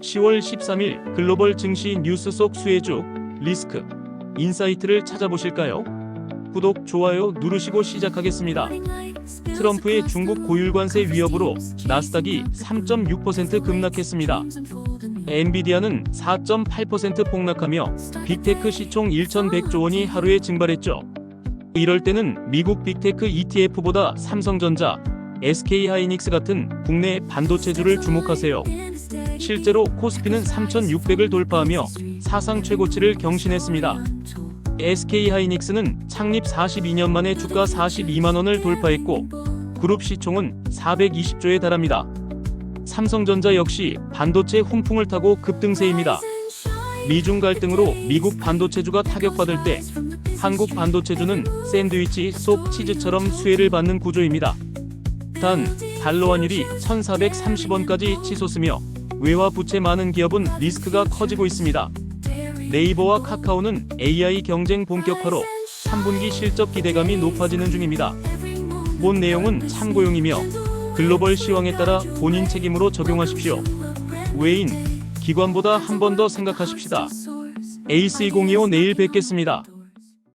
10월 13일 글로벌 증시 뉴스 속 수혜주 리스크 인사이트를 찾아보실까요? 구독, 좋아요 누르시고 시작하겠습니다. 트럼프의 중국 고율 관세 위협으로 나스닥이 3.6% 급락했습니다. 엔비디아는 4.8% 폭락하며 빅테크 시총 1,100조 원이 하루에 증발했죠. 이럴 때는 미국 빅테크 ETF보다 삼성전자, SK하이닉스 같은 국내 반도체주를 주목하세요. 실제로 코스피는 3,600을 돌파하며 사상 최고치를 경신했습니다. SK하이닉스는 창립 42년 만에 주가 42만 원을 돌파했고 그룹 시총은 420조에 달합니다. 삼성전자 역시 반도체 훈풍을 타고 급등세입니다. 미중 갈등으로 미국 반도체주가 타격받을 때 한국 반도체주는 샌드위치 속 치즈처럼 수혜를 받는 구조입니다. 단 달러 환율이 1,430원까지 치솟으며 외화 부채 많은 기업은 리스크가 커지고 있습니다. 네이버와 카카오는 AI 경쟁 본격화로 3분기 실적 기대감이 높아지는 중입니다. 본 내용은 참고용이며 글로벌 시황에 따라 본인 책임으로 적용하십시오. 외인, 기관보다 한 번 더 생각하십시다. 에이스 2025 내일 뵙겠습니다.